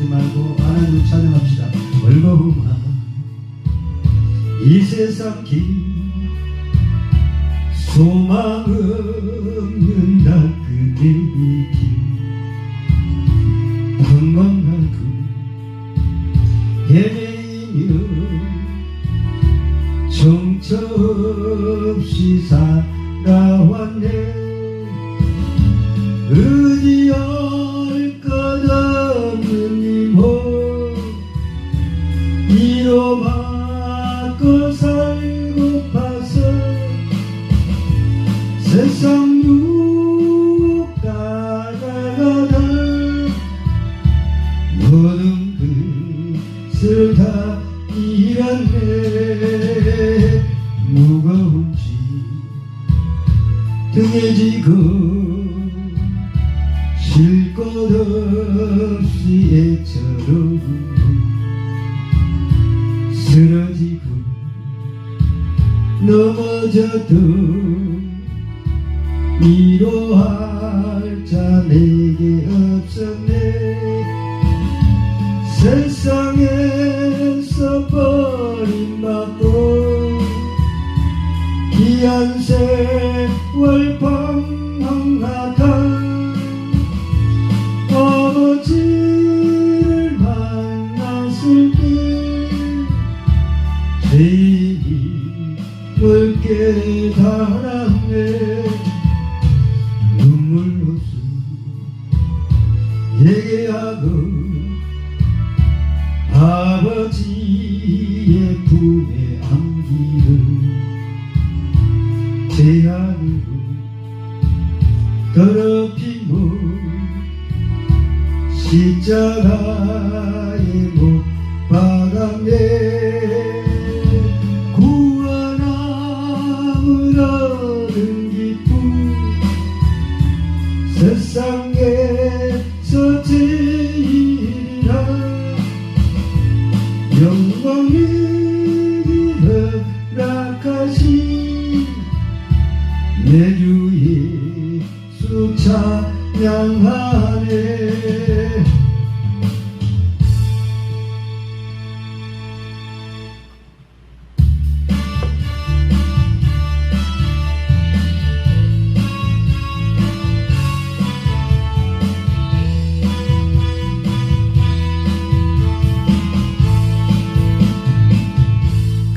잊지 말고 하나님 찬양합시다. 월거음아. 이 세상 길 소망 없는 다 그대의 길 건강하고 헤매이며 정처 없이 살아왔네 따라가다 모든 것을 다 잃었네 무거운 짐 등에 지고 쉴 곳 없이 애처로운 쓰러지고 넘어져도 위로할 자 내게 없었네. 세상에서 버림받고 귀한 세월 방황하다 아버지를 만났을 때 죄인을 깨달았네 아버지의 품에 안기를 제 안으로 더럽히고 십자가에 못 박았네 구원함을 얻은 기쁨 세상에 양반에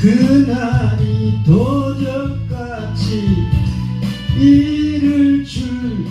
그날이 도적같이 이를 줄